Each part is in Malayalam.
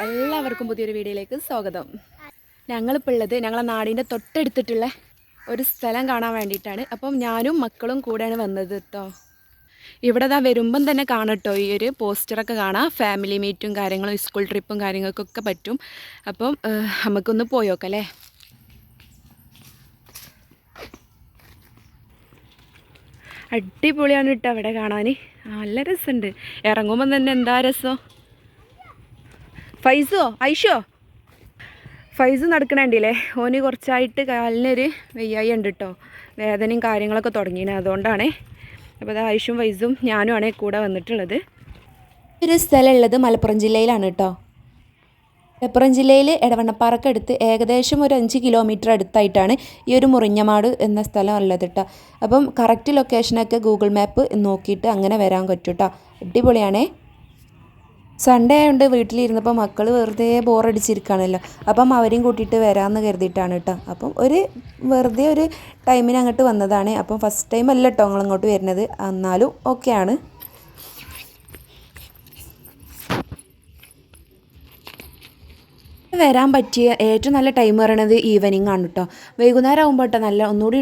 എല്ലാവർക്കും പുതിയൊരു വീഡിയോയിലേക്ക് സ്വാഗതം. ഞങ്ങളിപ്പോൾ ഉള്ളത് ഞങ്ങളെ നാടിന്റെ തൊട്ടടുത്തിട്ടുള്ള ഒരു സ്ഥലം കാണാൻ വേണ്ടിയിട്ടാണ്. അപ്പം ഞാനും മക്കളും കൂടെയാണ് വന്നത് കേട്ടോ ഇവിടെ ഇതാ വരുമ്പം തന്നെ കാണട്ടോ ഈ ഒരു പോസ്റ്ററൊക്കെ കാണാം. ഫാമിലി മീറ്റും കാര്യങ്ങളും സ്കൂൾ ട്രിപ്പും കാര്യങ്ങൾക്കൊക്കെ പറ്റും. അപ്പം നമുക്കൊന്ന് പോയോക്കല്ലേ അടിപൊളിയാണ് കേട്ടോ അവിടെ കാണാൻ നല്ല രസമുണ്ട് ഇറങ്ങുമ്പം തന്നെ എന്താ രസം? ഫൈസോ ഐഷോ? ഫൈസ് നടക്കണേണ്ടില്ലേ ഓന് കുറച്ചായിട്ട് കാലിനൊരു വെയ്യായി ഉണ്ട് കേട്ടോ വേദനയും കാര്യങ്ങളൊക്കെ തുടങ്ങിയാണ് അതുകൊണ്ടാണ്. അപ്പോൾ അത് ഐഷും ഫൈസും ഞാനും ഞാനുമാണ് കൂടെ വന്നിട്ടുള്ളത്. ഒരു സ്ഥലമുള്ളത് മലപ്പുറം ജില്ലയിലാണ് കേട്ടോ മലപ്പുറം ജില്ലയിൽ എടവണ്ണപ്പാറക്ക് അടുത്ത് ഏകദേശം ഒരു അഞ്ച് കിലോമീറ്റർ അടുത്തായിട്ടാണ് ഈ ഒരു മുറിഞ്ഞമാട് എന്ന സ്ഥലം ഉള്ളത് കേട്ടോ അപ്പം കറക്റ്റ് ലൊക്കേഷനൊക്കെ ഗൂഗിൾ മാപ്പ് നോക്കിയിട്ട് അങ്ങനെ വരാൻ പറ്റും കേട്ടോ അടിപൊളിയാണേ. സൺഡേ ആയതുകൊണ്ട് വീട്ടിലിരുന്നപ്പോൾ മക്കൾ വെറുതെ ബോറടിച്ചിരിക്കുകയാണല്ലോ അപ്പം അവരെയും കൂട്ടിയിട്ട് വരാമെന്ന് കരുതിയിട്ടാണ് കേട്ടോ അപ്പം ഒരു വെറുതെ ഒരു ടൈമിന് അങ്ങോട്ട് വന്നതാണ്. അപ്പം ഫസ്റ്റ് ടൈം അല്ല കേട്ടോ ഇങ്ങോട്ട് വരുന്നത്. എന്നാലും ഓക്കെയാണ് വരാൻ പറ്റിയ ഏറ്റവും നല്ല ടൈം പറയണത് ഈവനിങ് ആണ് കേട്ടോ വൈകുന്നേരം ആകുമ്പോൾ കേട്ടോ നല്ല ഒന്നുകൂടി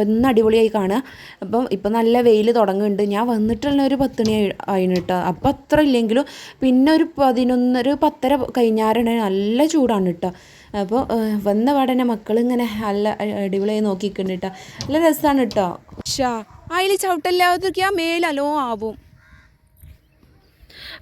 ഒന്ന് അടിപൊളിയായി കാണുക. അപ്പം ഇപ്പം നല്ല വെയിൽ തുടങ്ങുന്നുണ്ട്. ഞാൻ വന്നിട്ടുള്ള ഒരു പത്ത് മണി ആയി- ആയിന് കേട്ടോ അപ്പം അത്ര ഇല്ലെങ്കിലും പിന്നെ ഒരു പതിനൊന്നര പത്തര കഴിഞ്ഞാറാണ് നല്ല ചൂടാണ് കേട്ടോ അപ്പോൾ വന്ന പാടനെ മക്കൾ ഇങ്ങനെ നല്ല അടിപൊളിയായി നോക്കിക്കുന്നുണ്ട് കേട്ടോ നല്ല രസമാണ് കേട്ടോ ഷാ അതിൽ ചവിട്ടല്ലാതൊക്കെ ആ മേലല്ലോ ആവും.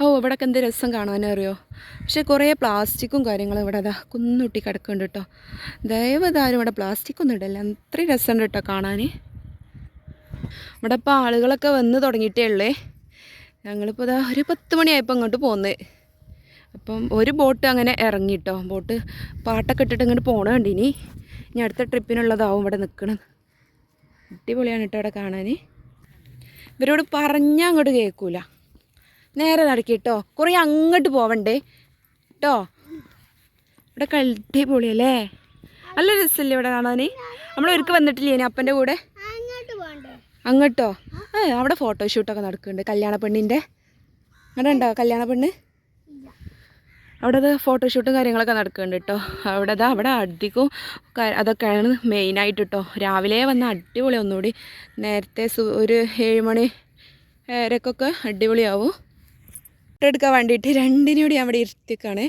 ഓ ഇവിടെയൊക്കെ എന്ത് രസം കാണാനറിയോ? പക്ഷേ കുറേ പ്ലാസ്റ്റിക്കും കാര്യങ്ങളും ഇവിടെ അതാ കുന്നുട്ടി കിടക്കുന്നുണ്ട് കേട്ടോ ദയവതാരും ഇവിടെ പ്ലാസ്റ്റിക് ഒന്നും ഇടല്ല. അത്രയും രസമുണ്ട് കേട്ടോ കാണാൻ ഇവിടെ ഇപ്പോൾ ആളുകളൊക്കെ വന്ന് തുടങ്ങിയിട്ടേ ഉള്ളേ. ഞങ്ങളിപ്പോൾ ഇതാ ഒരു പത്ത് മണിയായപ്പോൾ അങ്ങോട്ട് പോകുന്നത് അപ്പം ഒരു ബോട്ട് അങ്ങനെ ഇറങ്ങി കേട്ടോ ബോട്ട് പാട്ടൊക്കെ ഇട്ടിട്ട് ഇങ്ങോട്ട് പോകണമുണ്ട് ഇനി ഇനി അടുത്ത ട്രിപ്പിനുള്ളതാവും ഇവിടെ നിൽക്കണം അടിപൊളിയാണ് കേട്ടോ അവിടെ കാണാൻ ഇവരോട് പറഞ്ഞാൽ അങ്ങോട്ട് കേൾക്കൂല. നേരെ നടക്കി കേട്ടോ കുറേ അങ്ങോട്ട് പോവണ്ടേ. കേട്ടോ ഇവിടെ കളിട്ടേ പൊളിയല്ലേ നല്ല രസമല്ലേ ഇവിടെ കാണാൻ നമ്മൾ ഒരുക്ക് വന്നിട്ടില്ലേ ഇനി അപ്പന്റെ കൂടെ? അങ്ങോട്ട് ആ അവിടെ ഫോട്ടോഷൂട്ടൊക്കെ നടക്കുന്നുണ്ട്. കല്യാണ പെണ്ണിന്റെ. അവിടെ ഉണ്ടോ കല്യാണ പെണ്ണ്? അവിടെ അത് ഫോട്ടോഷൂട്ടും കാര്യങ്ങളൊക്കെ നടക്കുന്നുണ്ട് കേട്ടോ അവിടെ അതാ അവിടെ അധികവും അതൊക്കെയാണ് മെയിനായിട്ട് കേട്ടോ രാവിലെ വന്ന അടിപൊളി ഒന്നുകൂടി. നേരത്തെ ഒരു ഏഴ് മണി ഏരക്കൊക്കെ അടിപൊളിയാവും. ഫോട്ടോ എടുക്കാൻ വേണ്ടിയിട്ട് രണ്ടിനും കൂടി അവിടെ ഇരുത്തിക്കാണേ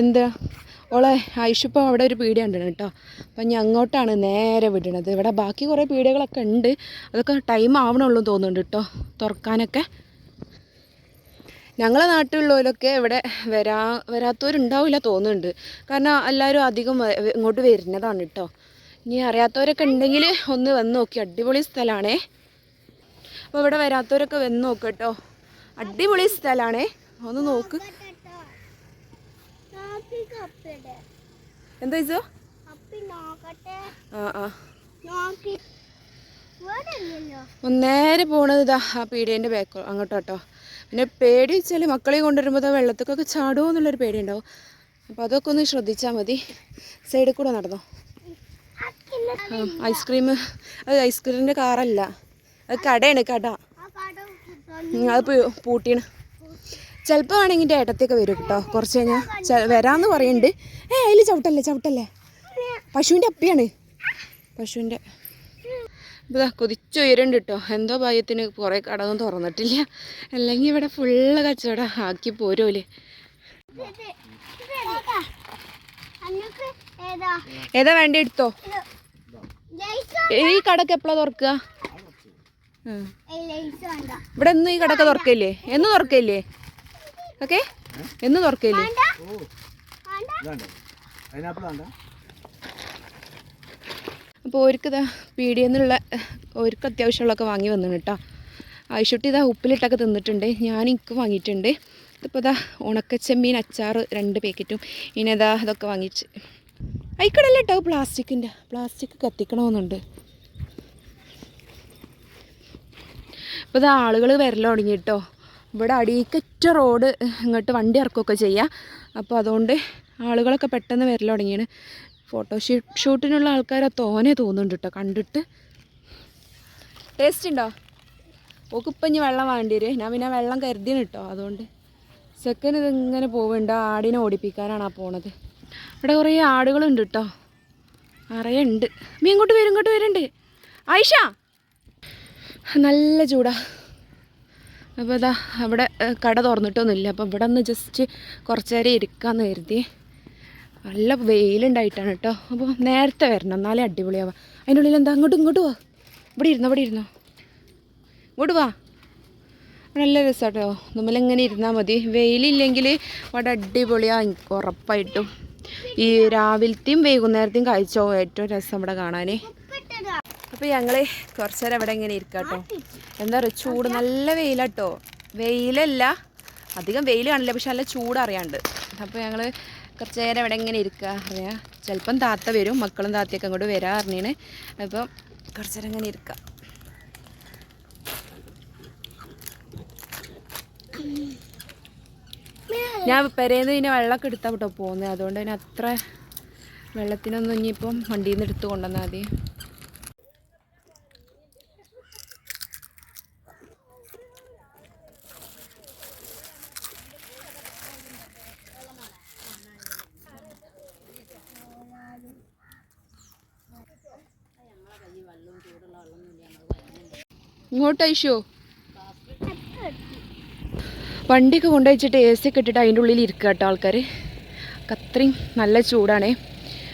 എന്താ? ഓളെ ആയിഷിപ്പോൾ അവിടെ ഒരു പീടിക ഉണ്ട് കേട്ടോ. അപ്പം ഞാൻ അങ്ങോട്ടാണ് നേരെ വിടണത്. ഇവിടെ ബാക്കി കുറേ പീടികകളൊക്കെ ഉണ്ട്. അതൊക്കെ ടൈം ആവണുള്ളൂ തോന്നുന്നുണ്ട് കേട്ടോ തുറക്കാനൊക്കെ. ഞങ്ങളെ നാട്ടിലുള്ളവരൊക്കെ ഇവിടെ വരാ വരാത്തവരുണ്ടാവില്ല തോന്നുന്നുണ്ട്. കാരണം എല്ലാവരും അധികം ഇങ്ങോട്ട് വരുന്നതാണ് കേട്ടോ. ഇനി അറിയാത്തവരൊക്കെ ഉണ്ടെങ്കിൽ ഒന്ന് വന്ന് നോക്കി. അടിപൊളി സ്ഥലമാണേ. അപ്പോൾ ഇവിടെ വരാത്തവരൊക്കെ വന്ന് നോക്ക് കേട്ടോ. അടിപൊളി സ്ഥലമാണേ. ഒന്ന് നോക്ക്. എന്താ ചോദിച്ചോ ആ ആ. നേരെ പോണത് ഇതാ ആ പീടിയന്റെ ബാക്ക് അങ്ങോട്ടോ കേട്ടോ. പിന്നെ പേടി വെച്ചാൽ മക്കളെ കൊണ്ടുവരുമ്പോൾ ദാ വെള്ളത്തിക്കൊക്കെ ചാടുമോ എന്നുള്ളൊരു പേടി ഉണ്ടാവും അപ്പോൾ അതൊക്കെ ഒന്ന് ശ്രദ്ധിച്ചാൽ മതി. സൈഡിൽ കൂടെ നടന്നോ. ഐസ്ക്രീം. അത് ഐസ്ക്രീമിന്റെ കാറല്ല. കടയാണ് കട. അത് പൂട്ടിയാണ്. ചിലപ്പോൾ ആണെങ്കിൽ എന്റെ ഏട്ടത്തേക്ക് വരും കേട്ടോ. കുറച്ച് കഴിഞ്ഞാൽ വരാമെന്ന് പറയുന്നുണ്ട് ഏ അതിൽ ചവിട്ടല്ലേ ചവിട്ടല്ലേ? പശുവിന്റെ അപ്പിയാണ്. പശുവിന്റെ. ഇതാ കൊതിച്ചുയരുണ്ട് കേട്ടോ. എന്തോ ഭാഗ്യത്തിന് കുറേ ഒന്നും തുറന്നിട്ടില്ല. അല്ലെങ്കിൽ ഇവിടെ ഫുള്ള് കച്ചവടം ആക്കി പോരോൽ ഏതാ? വേണ്ടി എടുത്തോ? ഈ കടക്ക് എപ്പോഴാണ് തുറക്കുക? ഇവിടെ എന്നും ഈ കടക്ക തുറക്കില്ലേ എന്ന് തുറക്കില്ലേ ഓക്കെ? എന്ന് തുറക്കില്ലേ അപ്പോൾ ഒരുക്കിതാ പീടിയിൽ നിന്നുള്ള ഒരുക്ക് അത്യാവശ്യമുള്ളതൊക്കെ വാങ്ങി വന്നു കേട്ടോ. ആയിഷുട്ടി ഇതാ ഉപ്പിലിട്ടൊക്കെ തിന്നിട്ടുണ്ട്. ഞാൻ എനിക്ക് വാങ്ങിയിട്ടുണ്ട്. ഇതിപ്പോൾ ഇതാ ഉണക്കച്ചെമ്മീൻ അച്ചാർ രണ്ട് പാക്കറ്റും. ഇനി ഇതാ അതൊക്കെ വാങ്ങിച്ച്. അയക്കടല്ല പ്ലാസ്റ്റിക്കിന്റെ പ്ലാസ്റ്റിക് കത്തിക്കണമെന്നുണ്ട്. ഇപ്പോൾ ഇത് ആളുകൾ വരൽ തുടങ്ങി കേട്ടോ ഇവിടെ അടിയിക്കറ്റ റോഡ് ഇങ്ങോട്ട് വണ്ടി ഇറക്കുകയൊക്കെ ചെയ്യാം. അപ്പോൾ അതുകൊണ്ട് ആളുകളൊക്കെ പെട്ടെന്ന് വരൽ തുടങ്ങിയാണ്. ഫോട്ടോ ഷൂട്ടിനുള്ള ആൾക്കാരെ തോനെ തോന്നുന്നുണ്ട് കേട്ടോ കണ്ടിട്ട്. ടേസ്റ്റ് ഉണ്ടോ? ഓക്ക് ഇപ്പം ഇനി വെള്ളം വേണ്ടി വരും. ഞാൻ പിന്നെ വെള്ളം കരുതിയാണ് കേട്ടോ അതുകൊണ്ട്. സെക്കൻഡ് ഇതിങ്ങനെ പോവുന്നുണ്ട് ആടിനെ ഓടിപ്പിക്കാനാണ് ആ പോണത്. ഇവിടെ കുറേ ആടുകളുണ്ട് കേട്ടോ അറിയുണ്ട് മീൻ ഇങ്ങോട്ട് വരും ഇങ്ങോട്ട് വരുന്നുണ്ട് ആയിഷ! നല്ല ചൂടാ. അപ്പോൾ ഇതാ അവിടെ കട തുറന്നിട്ടൊന്നുമില്ല. അപ്പോൾ ഇവിടെ ഒന്ന് ജസ്റ്റ് കുറച്ച് നേരം ഇരിക്കാമെന്ന് കരുതി. നല്ല വെയിലുണ്ടായിട്ടാണ് കേട്ടോ. അപ്പോൾ നേരത്തെ വരണം. എന്നാലേ അടിപൊളിയാവാം. അതിന്റെ ഉള്ളിൽ എന്താ? അങ്ങോട്ടും ഇങ്ങോട്ട് വാ. ഇവിടെ ഇരുന്നോ ഇവിടെ ഇരുന്നോ. ഇങ്ങോട്ട് വാ. നല്ല രസമാട്ടോ നമ്മളിങ്ങനെ ഇരുന്നാൽ മതി. വെയിലില്ലെങ്കിൽ അവിടെ അടിപൊളിയാണ് എനിക്ക് ഉറപ്പായിട്ടും. ഈ രാവിലത്തെയും വൈകുന്നേരത്തെയും കഴിച്ചോ ഏറ്റവും രസം ഇവിടെ ഉപ്പിട്ടതാ അപ്പോൾ ഞങ്ങൾ കുറച്ച് നേരം അവിടെ ഇങ്ങനെ ഇരിക്കാം കേട്ടോ. എന്താ പറയുക ചൂട് നല്ല വെയിലാട്ടോ വെയിലല്ല അധികം വെയിൽ കാണില്ല പക്ഷെ നല്ല ചൂട് അറിയാണ്ട്. അപ്പോൾ ഞങ്ങൾ കുറച്ച് നേരം ഇവിടെ ഇങ്ങനെ ഇരിക്കുക അറിയാ? ചിലപ്പം താത്ത വരും മക്കളും താത്തയൊക്കെ അങ്ങോട്ട് വരാ അറിഞ്ഞാണ് അപ്പോൾ കുറച്ച് നേരം ഇങ്ങനെ ഇരിക്ക. ഞാൻ പെരേന്ന് പിന്നെ വെള്ളമൊക്കെ എടുത്താൽ കേട്ടോ പോകുന്നത് അതുകൊണ്ട് തന്നെ അത്ര വെള്ളത്തിനൊന്നും ഇനിയിപ്പം വണ്ടിയിൽ നിന്ന് എടുത്ത് കൊണ്ടുവന്നാൽ മതി. ഇങ്ങോട്ട് ഐഷോ വണ്ടിയൊക്കെ കൊണ്ടുവച്ചിട്ട് എ സി ഒക്കെ ഇട്ടിട്ട് അതിന്റെ ഉള്ളിൽ ഇരിക്കുക കേട്ടോ ആൾക്കാർ അത്രയും നല്ല ചൂടാണേ.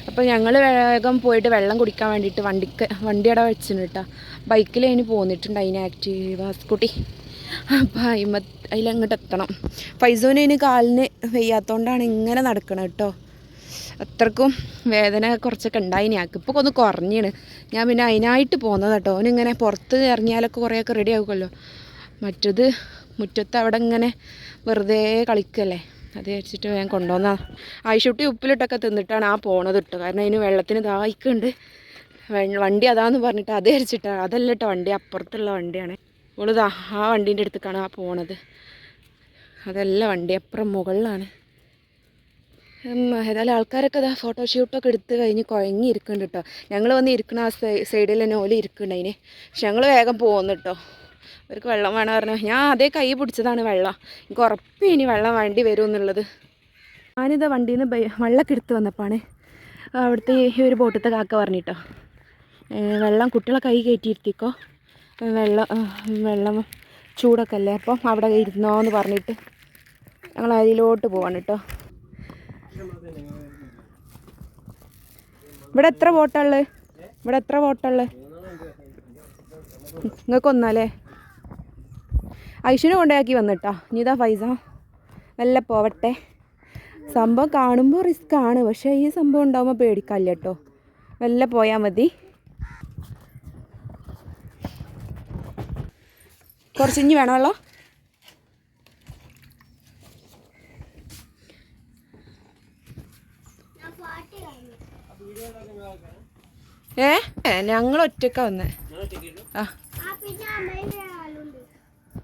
അപ്പോൾ ഞങ്ങൾ വേഗം പോയിട്ട് വെള്ളം കുടിക്കാൻ വേണ്ടിയിട്ട് വണ്ടിക്ക് വണ്ടി അവിടെ വെച്ചിട്ടുണ്ട് കേട്ടോ. ബൈക്കിൽ അതിന് പോന്നിട്ടുണ്ട് അതിന് ആക്റ്റീവ സ്കൂട്ടി അപ്പോൾ അതിമ അതിലങ്ങോട്ട് എത്തണം. ഫൈസോന് അതിന് കാലിന് വയ്യാത്തതുകൊണ്ടാണ് ഇങ്ങനെ നടക്കണം കേട്ടോ. അത്രക്കും വേദന കുറച്ചൊക്കെ ഉണ്ടായിനി. ആക്ക് ഇപ്പോൾ ഒന്ന് കുറഞ്ഞാണ്. ഞാൻ പിന്നെ അതിനായിട്ട് പോകുന്നത് കേട്ടോ. അവനിങ്ങനെ പുറത്ത് ഇറങ്ങിയാലൊക്കെ കുറേയൊക്കെ റെഡി ആകുമല്ലോ മറ്റത് മുറ്റത്ത് അവിടെ ഇങ്ങനെ വെറുതെ കളിക്കല്ലേ. അത് വെച്ചിട്ട് ഞാൻ കൊണ്ടുവന്ന. ആയിഷുട്ടി ഉപ്പിലിട്ടൊക്കെ തിന്നിട്ടാണ് ആ പോണത് ഇട്ടോ. കാരണം അതിന് വെള്ളത്തിന് ദാഹിക്കുന്നുണ്ട്. വണ്ടി അതാന്ന് പറഞ്ഞിട്ട് അത് അരിച്ചിട്ടാണ് അതല്ല കേട്ടോ വണ്ടി അപ്പുറത്തുള്ള വണ്ടിയാണ്. ഇവളിതാ ആ വണ്ടീന്റെ അടുത്തേക്കാണ് ആ പോണത്. അതല്ല വണ്ടി അപ്പുറം മുകളിലാണ്. ഏതായാലും ആൾക്കാരൊക്കെ ഇതാ ഫോട്ടോഷൂട്ടൊക്കെ എടുത്ത് കഴിഞ്ഞ് കുഴങ്ങി ഇരിക്കുന്നുണ്ട് കേട്ടോ ഞങ്ങൾ വന്ന് ഇരിക്കണ ആ സൈഡിൽ തന്നെ ഓൽ ഇരിക്കുന്നുണ്ട് അതിന് പക്ഷെ ഞങ്ങൾ വേഗം പോകുന്നു കേട്ടോ അവർക്ക് വെള്ളം വേണം പറഞ്ഞു. ഞാൻ അതേ കൈ പിടിച്ചതാണ് വെള്ളം. എനിക്ക് ഉറപ്പ് ഇനി വെള്ളം വേണ്ടി വരും എന്നുള്ളത്. ഞാനിത് വണ്ടിയിൽ നിന്ന് വെള്ളമൊക്കെ എടുത്ത് വന്നപ്പോഴാണ് അവിടുത്തെ ഈ ഒരു ബോട്ടത്തെ കാക്ക പറഞ്ഞിട്ടോ. വെള്ളം കുട്ടികളെ കൈ കയറ്റിയിരുത്തിക്കോ. വെള്ളം വെള്ളം ചൂടൊക്കെ അല്ലേ? അപ്പം അവിടെ ഇരുന്നോ എന്ന് പറഞ്ഞിട്ട് ഞങ്ങൾ അതിലോട്ട് പോവാണ് കേട്ടോ ഇവിടെ എത്ര വോട്ടുള്ളത് ഇവിടെ എത്ര വോട്ടുള്ളത് നിങ്ങൾക്ക് ഒന്നാലേ? ഐഷിനെ കൊണ്ടാക്കി വന്നിട്ടാ. ഇനിതാ പൈസ നല്ല പോവട്ടെ. സംഭവം കാണുമ്പോൾ റിസ്ക് ആണ്. പക്ഷേ ഈ സംഭവം ഉണ്ടാകുമ്പോൾ പേടിക്കാല്ല കേട്ടോ. വല്ല പോയാൽ മതി. കുറച്ചിഞ്ഞ് ഇനി വേണോ വെള്ളം ഞാൻ പാട്ട് കഴിഞ്ഞു ഏ? ഞങ്ങൾ ഒറ്റക്ക വന്നേ. ആ.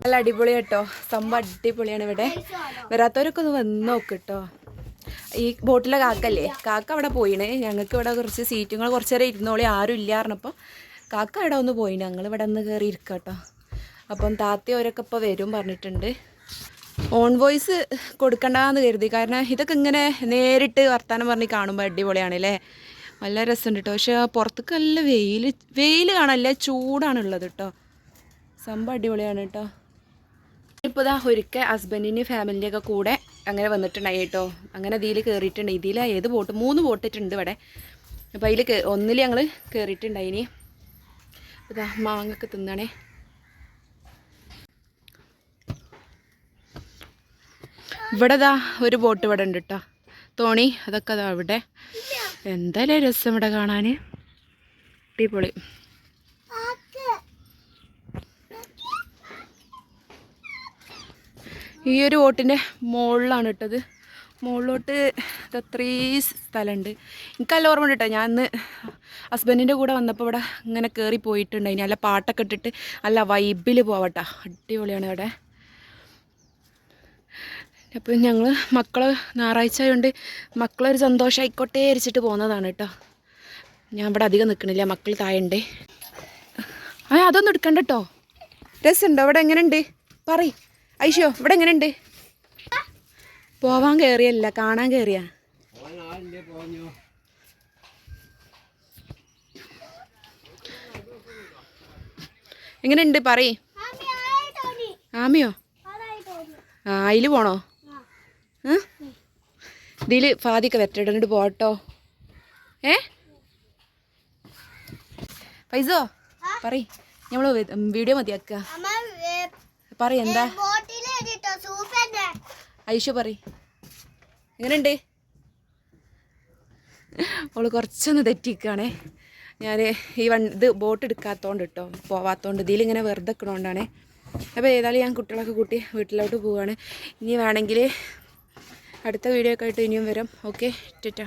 നല്ല അടിപൊളി കേട്ടോ. സംഭവം അടിപൊളിയാണ് ഇവിടെ. വരാത്തവരൊക്കെ ഒന്ന് വന്ന് നോക്ക് കേട്ടോ ഈ ബോട്ടിലെ കാക്കല്ലേ? കാക്ക അവിടെ പോയിണ്. ഞങ്ങൾക്ക് ഇവിടെ കുറച്ച് സീറ്റുകൾ കുറച്ച് നേരം ഇരുന്നോളി. ആരും ഇല്ല പറഞ്ഞപ്പോൾ കാക്ക അവിടെ ഒന്ന് പോയി ഞങ്ങൾ ഇവിടെ ഒന്ന് കയറി ഇരിക്കുക കേട്ടോ അപ്പം താത്തി അവരൊക്കെ ഇപ്പോൾ വരും പറഞ്ഞിട്ടുണ്ട്. ഓൺ വോയിസ് കൊടുക്കണ്ടെന്ന് കരുതി. കാരണം ഇതൊക്കെ ഇങ്ങനെ നേരിട്ട് വർത്താനം പറഞ്ഞ് കാണുമ്പോൾ അടിപൊളിയാണ് അല്ലേ നല്ല രസമുണ്ട് കേട്ടോ പക്ഷേ പുറത്തേക്ക് നല്ല വെയിൽ വെയിൽ കാണാനല്ല ചൂടാണുള്ളത് കേട്ടോ സംഭവം അടിപൊളിയാണ് കേട്ടോ ഇപ്പോൾ ഇതാ ഒരിക്കൽ ഹസ്ബൻഡിന് ഫാമിലിന്റെയൊക്കെ കൂടെ അങ്ങനെ വന്നിട്ടുണ്ടായി കേട്ടോ അങ്ങനെ ഇതിൽ കയറിയിട്ടുണ്ട് ഇതിൽ ഏത് ബോട്ട് മൂന്ന് ബോട്ടിട്ടുണ്ട് ഇവിടെ. അപ്പോൾ അതിൽ ഒന്നിൽ ഞങ്ങൾ കയറിയിട്ടുണ്ടായിനി ഇതാ മാങ്ങൊക്കെ തിന്നണേ. ഇവിടെ ദാ ഒരു ബോട്ട് ഇവിടെ ഉണ്ട് കേട്ടോ തോണി അതൊക്കെ അതാ അവിടെ. എന്തായാലും രസം ഇവിടെ കാണാൻ അടിപൊളി. ഈ ഒരു ബോട്ടിന്റെ മുകളിലാണ് ഇട്ടത്. മുകളിലോട്ട് ഇത് അത്രയും സ്ഥലമുണ്ട്. എനിക്കല്ല ഓർമ്മ ഉണ്ട് കേട്ടോ. ഞാൻ ഇന്ന് ഹസ്ബൻഡിന്റെ കൂടെ വന്നപ്പോൾ ഇവിടെ ഇങ്ങനെ കയറി പോയിട്ടുണ്ട്. നല്ല പാട്ടൊക്കെ ഇട്ടിട്ട് നല്ല വൈബിൽ പോവട്ടോ അടിപൊളിയാണ് ഇവിടെ. അപ്പം ഞങ്ങൾ മക്കൾ ഞായറാഴ്ച ആയതുകൊണ്ട് മക്കളൊരു സന്തോഷമായിക്കോട്ടെ അരിച്ചിട്ട് പോകുന്നതാണ് കേട്ടോ ഞാൻ ഇവിടെ അധികം നിൽക്കണില്ല മക്കൾ താഴെ ആ അതൊന്നും എടുക്കണ്ട കേട്ടോ രസമുണ്ടോ ഇവിടെ എങ്ങനെയുണ്ട് പറ ഐഷോ ഇവിടെ എങ്ങനെയുണ്ട് പോവാൻ കയറിയല്ല കാണാൻ കയറിയ എങ്ങനെയുണ്ട് തോന്നി ആമിയോ? ആ പോണോ? ഇതിൽ ഫാദിയൊക്കെ വെറ്റിട്ട് പോട്ടോ. ഏ? പൈസോ പറ നമ്മൾ വീഡിയോ മതിയാക്കുക പറ എന്താ? ഐഷു പറ എങ്ങനെയുണ്ട്? അവൾ കുറച്ചൊന്ന് തെറ്റിക്കാണേ. ഞാൻ ഈ വൺ ഇത് ബോട്ട് എടുക്കാത്തതുകൊണ്ട് കേട്ടോ പോവാത്തതുകൊണ്ട് ഇതിലിങ്ങനെ വെറുതെ നിൽക്കണോണ്ടാണേ അപ്പോൾ ഏതായാലും ഞാൻ കുട്ടികളൊക്കെ കൂട്ടി വീട്ടിലോട്ട് പോവുകയാണ് ഇനി വേണമെങ്കിൽ അടുത്ത വീഡിയോ ഒക്കെ ആയിട്ട് ഇനിയും വരാം. Okay tata.